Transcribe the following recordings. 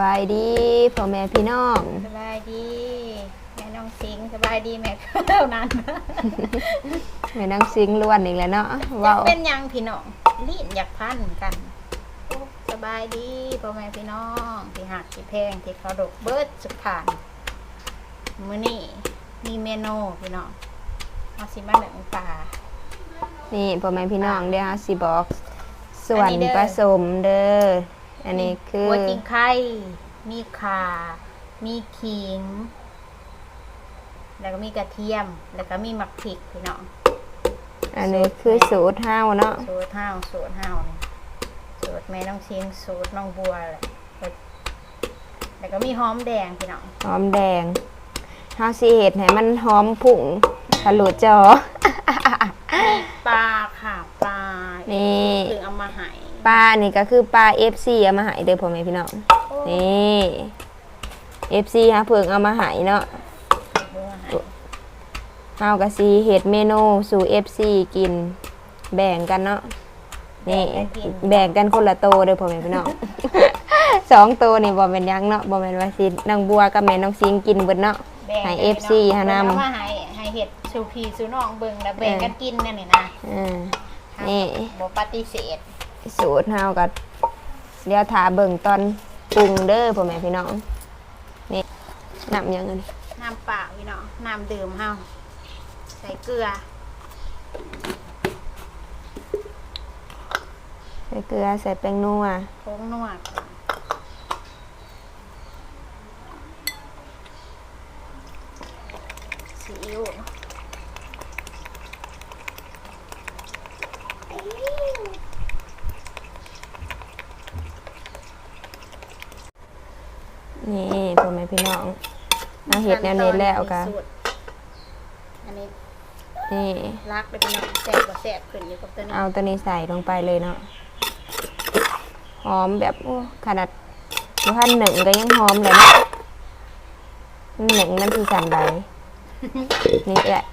บายดีพ่อแม่พี่น้องสบายดี แม่น้องสิงห์สบายดีแม่เท่านั้นแม่นางซิงล้วนอีกแล้วเนาะจะเว้าเป็นหยังพี่น้องลิ้นอยากพันกันโอ้สบายดีพ่อแม่พี่น้องที่หักที่แพงที่เขาดกเบิดสุดผ่านมื้อนี้มีเมนูพี่น้องมาสิมาเหลืองปลานี่พ่อแม่พี่น้องเดี๋ยวเราสิบอกส่วนอันนี้เด้อผสมเด้อ อันนี้คือหัวจิงไข่ มีข่า มีขิง แล้วก็มีกระเทียม แล้วก็มีหมักพริกพี่น้อง อันนี้คือสูตรเฮาเนาะ สูตรห้าวสูตรห้าวนี่สูตรแม่น้องชิงสูตรน้องบัวแหละแล้วก็มีหอมแดงพี่น้อง หอมแดงเฮาสิเฮ็ดให้มันหอมผุ่งทะลุจอปลาค่ะปลานี่คือเอามาใหาย ปลานี่ก็คือปลา FC เอามาให้เด้อพ่อแม่พี่น้อง นี่ FC ฮะเพิ่งเอามาให้เนาะเฮาก็สิเฮ็ดเมนูสู่ FC กิน แบ่งกันเนาะ นี่ แบ่งกันคนละโตเด้อพ่อแม่พี่น้อง สองโตนี่บ่แม่นหยังเนาะบ่แม่นว่าสินางบัวกับแม่น้องสิงกินเบิดเนาะ แบ่งให้กัน FC หานำเอามาใหายให้เห็ดสูพีสูน้องเบิ่งแล้วแบ่งกันกินนั่นนี่นะอ่านี่ บ่ปฏิเสธ สูตรเฮาก็เดี๋ยวถาเบิ่งตอนปรุงเด้อพ่อแม่พี่น้อง นี่นำยังอันนี้น้ำเปล่าพี่น้องน้ำดื่มเฮาใส่เกลือ ใส่เกลือใส่แป้งนัวผงนวดซีอิ๊ว นี่พ่อแม่พี่น้องเอาเฮ็ด แนวนี้แล้วก็สูตรอันนี้นี่รักเลยพี่น้องแซ่บกว่าแซ่บขึ้นอยู่กับตัวนี้เอาตัวนี้ใส่ลงไปเลยเนาะหอมแบบโอ้ขนาดพันหนึ่งก็ยังหอมเลยเนาะหนึ่งมันคือสันใดนี่แหละ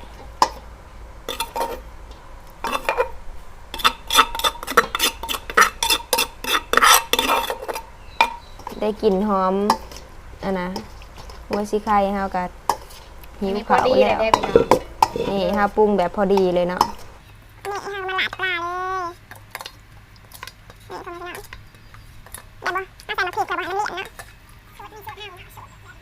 ได้กลิ่นหอมอันนะ หัวซิไข่เฮากัหิวนี่พอเขาดีแล้เลยวได้พี่น้องนี่เฮาปรุงแบบพอดีเลยเนาะ นี่เอามาหลาดปลาเลยนี่ทำไมกันเนาะเดี๋ยวบ่เอาใส่มาพริกกับหวานน้ำเลี้ยงเนาะสูตรนี้สูตรเอาเนาะ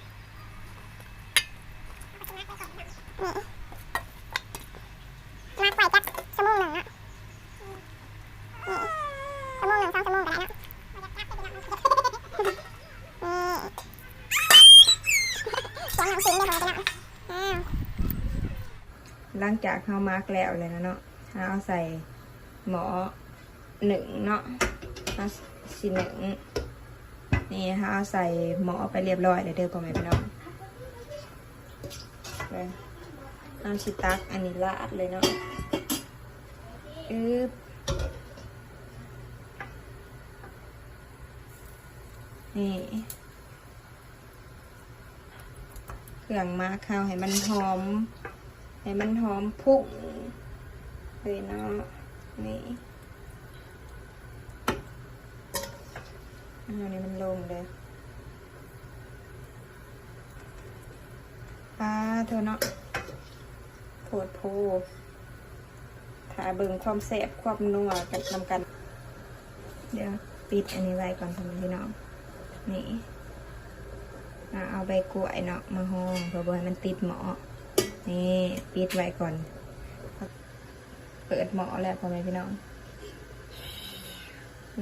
สูตรนี่มาไว้จักชั่วโมงหนึ่งเนาะนี่ชั่วโมงหนึ่งสองชั่วโมงก็ได้เนาะนี่เสียงหนังสิงได้บ่พี่น้องอ้าว หลังจากเฮามาร์กแล้วเลยนะเนาะเฮาเอาใส่หมอหนึ่งเนาะเฮาสิหนึ่งนี่เฮาเอาใส่หมอไปเรียบร้อยเลยเด้อพ่อแม่พี่น้องไปเอาชิตักอันนี้ลาดเลยเนาะอึ๊บนี่เครื่องมาร์กข้าวให้มันหอม ให้มันหอมพุ่งเลยเนาะนี่อันนี้มันลงเลยปลาเธอเนาะโผดโพถ่าเบิ่งความแสบความนัวกันนำกัน เดี๋ยวปิดอันนี้ไว้ก่อนทำพี่น้องนี่เอาใบกล้วยเนาะมาห้องเพื่อบ่ให้มันติดหมอ นี่ปิดไว้ก่อน เปิดหมอแล้วพ่อแม่พี่น้อง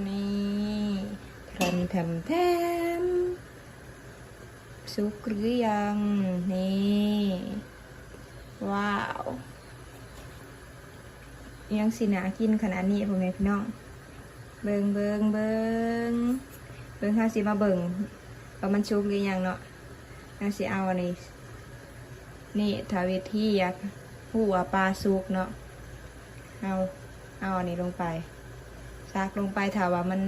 นี่ทำทำแทมสุกหรือยัง นี่ ว้าว ยังสินากินขนาดนี้พ่อแม่พี่น้อง เบิงเบิงเบิงเบิงข้าสิมาเบิงว่ามันชุกหรือยังเนาะข้าสิเอาอันนี้ นี่ทาวิธีอยากหัวปลาสุกเนาะเอาเอาอันนี้ลงไปซักลงไปถาว่ามัน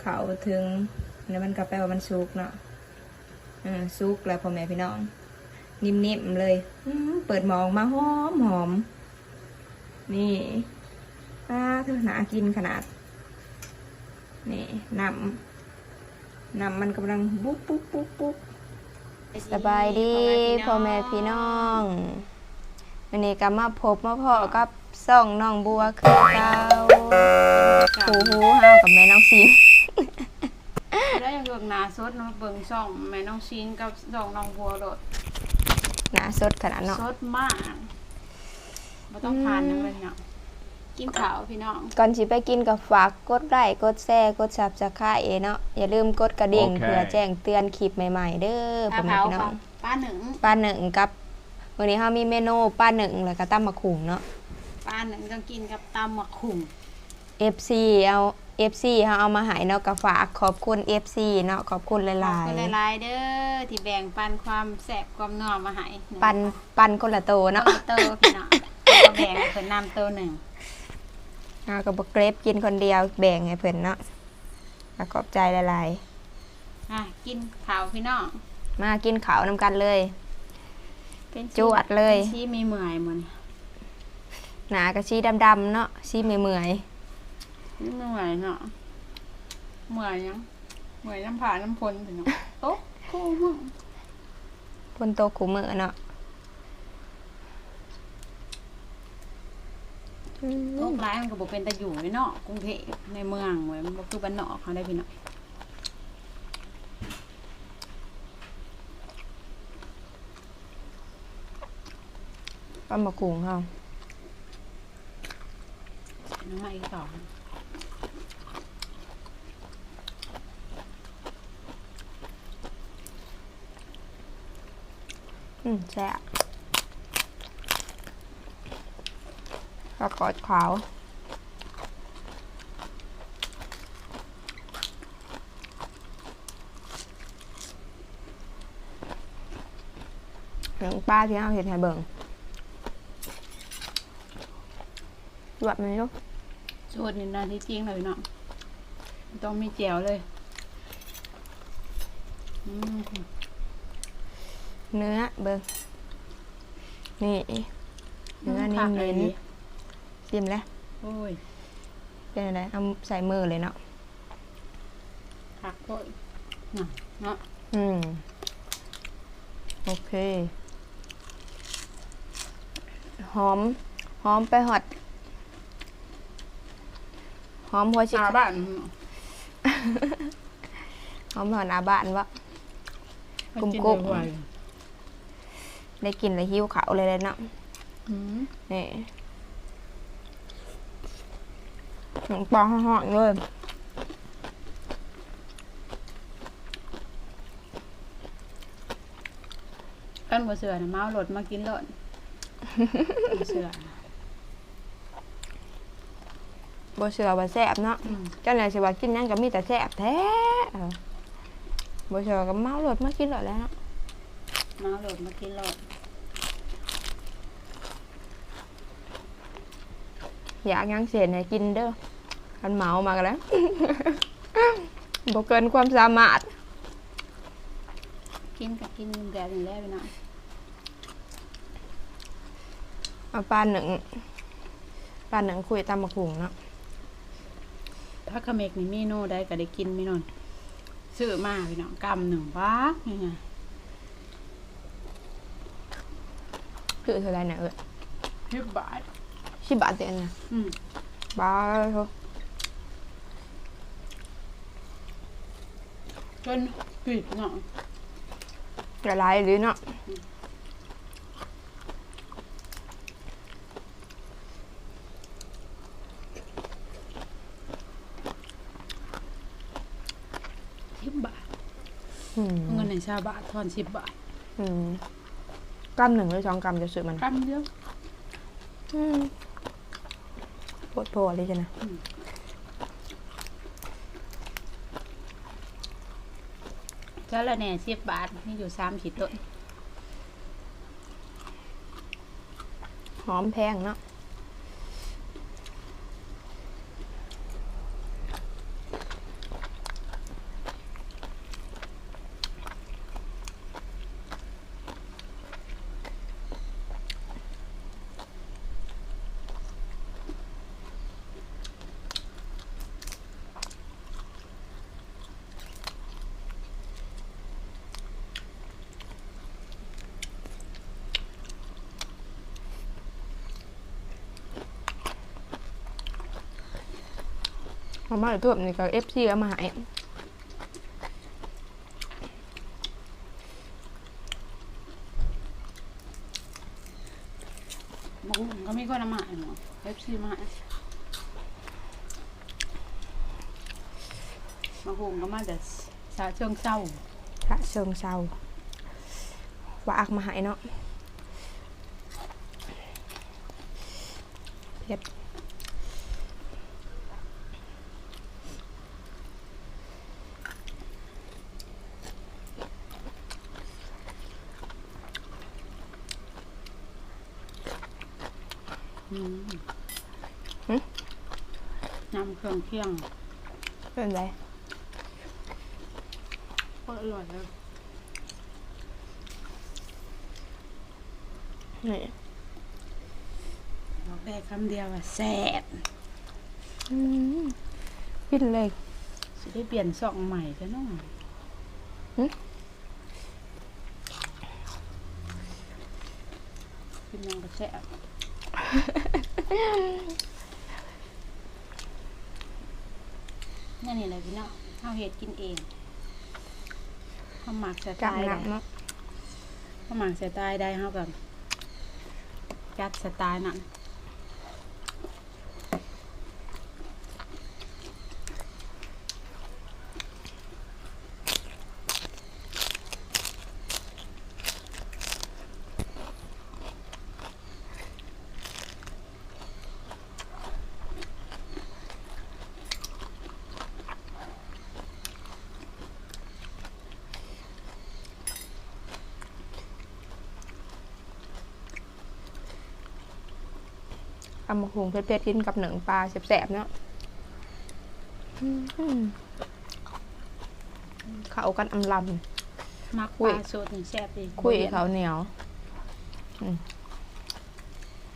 เขาถึงแล้วมันก็แปลว่ามันสุกเนาะอืมสุกแล้วพ่อแม่พี่น้อง นิ่มๆเลยอืเปิดมองมาหอมหอมนี่ปลาเธอหนากินขนาด นี่นำน้ำมันกำลังบุ๊บบุ๊บบุ๊บบุ๊บ สบายดีพ่อแม่พี่น้องวันนี้ก็มาพบมาพอกับซ่องน้องบัวคือเก่าหูหูเฮากับแม่น้องซีได้ยังเบิ่งหนาสดเนาะเบิ่งช่องแม่น้องชินกับช่องน้องบัวโดดหนาสดขนาดเนาะสดมากบ่ต้องทานหยังเลยเนาะ กินข้าวพี่น้อง ก่อนสิไปกินกับฝากกดไลค์กดแชร์กดซับสไครต์เนาะอย่าลืมกดกระดิ่งโอเค เพื่อแจ้งเตือนคลิปใหม่ๆ เด้อปลาพ่อแม่เผาพี่น้ขอองงป้าหนึ่งป้าหนึ่งกับวันนี้เฮามีเมนูป้าหนึ่งแล้วก็ตั้มมะขุงเนาะ ป้าหนึ่งต้องกินกับตำหมักขุ่ม FC เอา FC เฮาเอามาใหายเนาะก็ฝากขอบคุณ FC เนาะขอบคุณหขอบลายคุณหลายๆเด้อที่แบ่งปันความแซ่บความนัวมาให้ๆปันปันคนละโตเนาะเนาะโตพี่น้องก็แบ่งให้เพิ่นนำโตหนึ่ง เฮาก็บ่เกรฟกินคนเดียวแบ่งให้เพิ่นเนาะก็ขอบใจหลายอะกินข้าวพี่น้องๆมากินข้าวนำกันเลย เป็นจวดเลยเป็นชี้มีเมื่อยหมันหนากะชีดำๆเนาะชีเมื่อยนี่เมื่อยเนาะเมื่อยยังเมื่อยน้ำผ่าน้ำพลพี่น้องโต๊ะคู่มึงๆพ่นโตขู่มือเนาะอืม โต๊ะร้ายมันก็บ่เป็นตะอยู่เนาะกรุงเทพในเมืองเว้ยมันบ่คือบ้านนอกเขาได้พี่น้องป้ามะขุงเฮาน้ำใหม่ต่ออืมแซ่บ ก็กอดขาวหนังปลาที่เอาเห็ดให้เบิ่งแบบนี้ลูกสูตรนี่นาที่จริงเลยพี่น้องต้องมีแจ่วเลยอืมเนื้อเบิ่งนี่ เนื้อผักเน้น เลยๆชิมแล้วโอ้ยเป็นอะไรเอาใส่มือเลยเนาะผักโอ้ยเนาะเนาะอืมโอเค หอม หอมไปหอด หอมหัวชิอาบ้านหอมไปหอดหน้าบ้านวะกรุบๆไวได้กินแล้วหิวเขาวเลยเลยเนาะๆอืมนี่ หนังปลาห่อๆเลยกันบ่เสือนะเมาหลดมากินหลดบ่เสือบ่เชื่อว่าแซ่บเนาะอืมเจ้าไหนสิว่ากินหยังก็มีแต่แซ่บแท้เออบ่เชื่อก็เมารถมากินหลดแล้วเนาะเมาหลดมากินหลดอยากหยังเสียให้กินเด้อ คันเมามากันแล้วบ่เกินความสามารถ กินกับกินแบบนี้แหล้วพี่น้องเอาปลาหนึ่งปลาหนึ่งคุยตำมะขุงเนาะถ้าขะเมกนี่เมนูได้ก็ได้กินพี่นนซื้อมาพี่น้องกำหนึ่งบ้านี่ไงคือเท่าไหรเนี่ยเอ้ยสิบบาทสิบบาทเต็มนะอืมบ้าเขา จนปิดเนาะละลายหรือเนาะสิบบาทอืมเงินในชาวบาททอนสิบบาทอืมกำหนึ่งหรือสองกำจะซื้อมันกำเดียว อืมปวดโผล่เลยจ้ะนะ จ้าละแหน่สิบบาทนี่อยู่สามขีดต้นหอมแพงเนาะ มาม่าตัวนี้ก็เอฟซีเอามาให้บางคนก็มีคนเอามาให้หนูเอฟซีมาให้บางคนก็มาแต่ชาเชิงเศร้าพระเชิงเซาว่าอักมาให้เนาะเผ็ด อืม หึ นำเครื่องเคียงเป็นไรก็อร่อยเลยนี่บอกได้คำเดียวว่าแซ่บอืมฟินเลยสิได้เปลี่ยนซองใหม่ซะหน่อยหึกินยังก็แซ่บ นั่นนี่เลยพี่น้องเอาเห็ดกินเองข้าวหมักสไตจับล์หนัใดกเนาะข้าวหมักสไตล์ใดเฮากับจัดสไตล์นั้น เอามาหุงเผ็ดๆกินกับหนังปลาแสบๆเนาะอืมเขากันอำลมักอุ้ปยลาสดนี่แซ่บดีำคุยเขาวเหนียว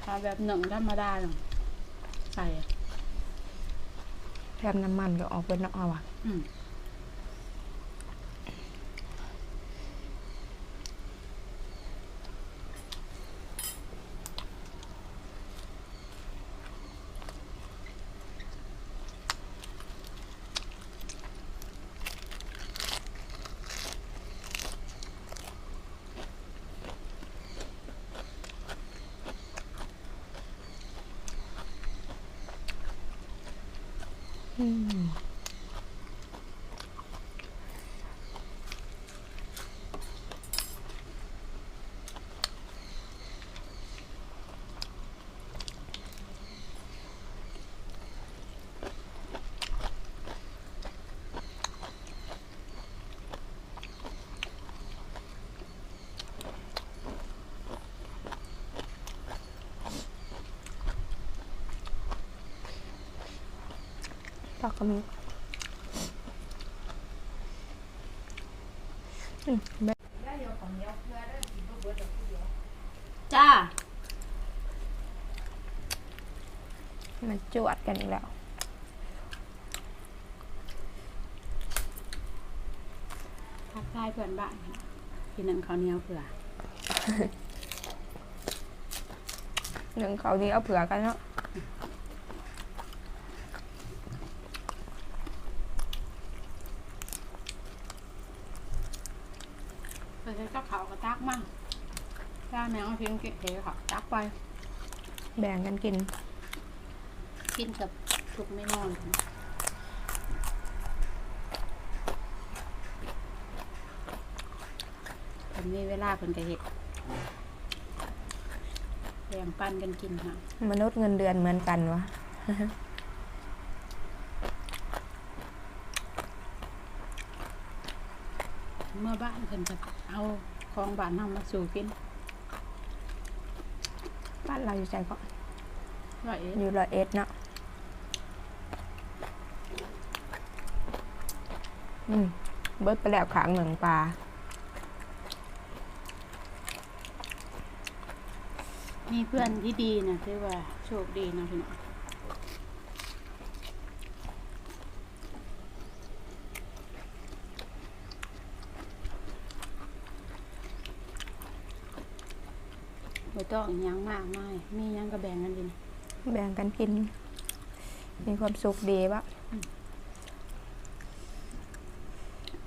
ปลาแบบหนึ่งธรรมดาหนึ่งใส่แทมน้ำมันก็ออกเป็นน้ำเอาอะ อื มตักก็มีอืมแม่จ้ามันจวดกันอีกแล้ว ทักทายเพื่อนบ้านกินหนึ่งข้าวเหนียวเผื่อ หนึ่งเขาดีเอาเผื่อกันเนาะ เพื่อจะเขาก็ตักมั่งถ้าแมวเพียงเกะเทเขาตักไป แบ่งกันกิน กินกับทุกเมนูเลยผมมีเวลาเพิ่นก็เห็ดแบ่งปันกันกินค่ะมนุษย์เงินเดือนเหมือนกันวะ เมื่อบ้านเพิ่นจะเอา ของบ้านเฮามาสู่กินบ้านเราอยู่ใจก็ว่าเอ๊ะอยู่ร้อยเอ็ดเนาะอืมเบิดไปแล้วขางหนึ่งปลามีเพื่อนที่ดีนะถือว่าโชคดีนะพี่น้อง ยังมากไม่ยมียังก็แบ่งกันกินแบ่งกันกิน มีความสุขดีปะ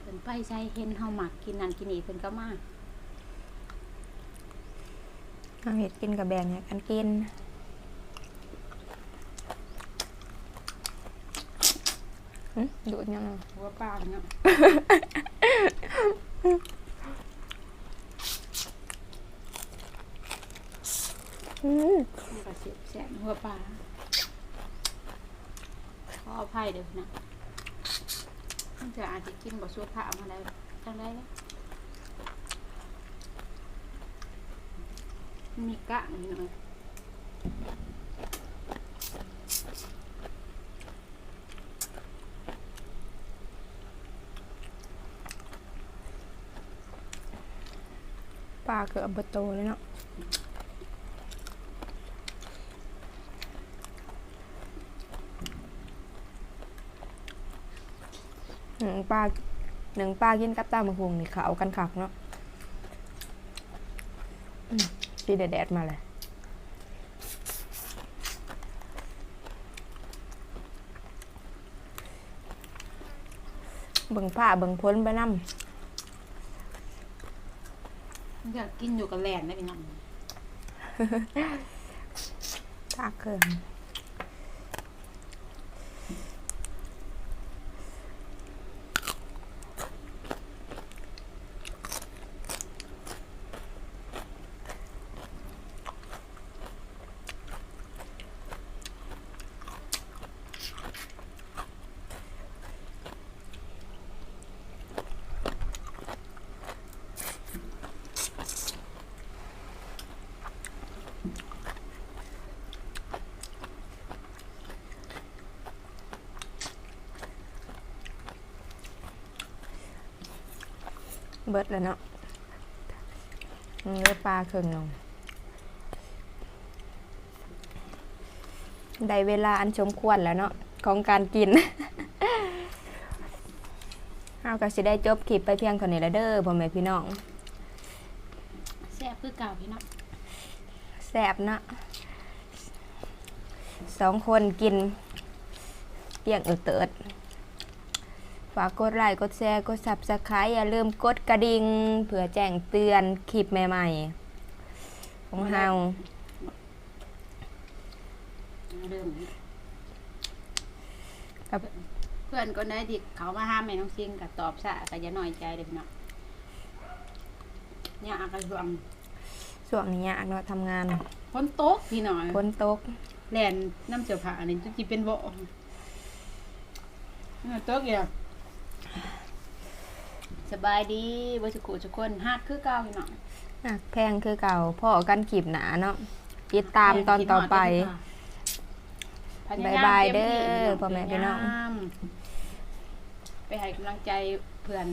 เป็นไปใช้เห็นเฮาหมักกินนันกินอีกเพิ่นก็มากเอาเห็ดกินกับแบ่งให้กันกินดูดยังหัวปลาเนี่ย มันก็สิแซ่บหัวปลาขออภัยเด้อนะมันจะอาจจะกินบ่สุภามาแล้วจังได๋มีกะนิดหน่อยปลาเกือบเบโตเลยเนาะหนึ่งปลา หนึ่งปลากินกับตามะฮุงนี่ขาวกันคักเนาะอืมดีแดดๆมาเลยเบิ่งผ้าเบิ่งพ้นไปนำมันจะกินอยู่กับแหลนได้พี่น้องตาเกิน เบิดแล้วเนาะเนื้อปลาเครื่องลงได้เวลาอันสมควรแล้วเนาะของการกินเอาก็สิได้จบคลิปไปเพียงเท่านี้แล้วเด้อพ่อแม่พี่น้องแซ่บคือเก่าพี่น้องแซ่บเนาะสองคนกินเปียงเออเติดฝาก กดไลค์ กดแชร์ กด subscribe อย่าลืมกดกระดิ่งเพื่อแจ้งเตือนคลิปใหม่ๆ ของเฮาเริ่มครับเพื่อนคนไหนที่เขามาห้ามแม่น้องซิงก็ตอบซะก็อย่าน้อยใจเด้อพี่น้องเนี่ยอากระช่วงช่วงนี้ยากเนาะทำงานฝนตกพี่น้องฝนตกแล่นน้ำเสือผ้านี่จะสิเป็นบ่เนี่ยตกอีกแล้ว สบายดีบ่สุกุทุกคนฮักคือเก่าพี่น้องหักแพงคือเก่าพ่อกันขีบหนาเนาะติดตามตอนต่อไปพยบ๊ายบายเด้อพ่อแม่พี่น้องพยายามไปให้กำลังใจเพื่อน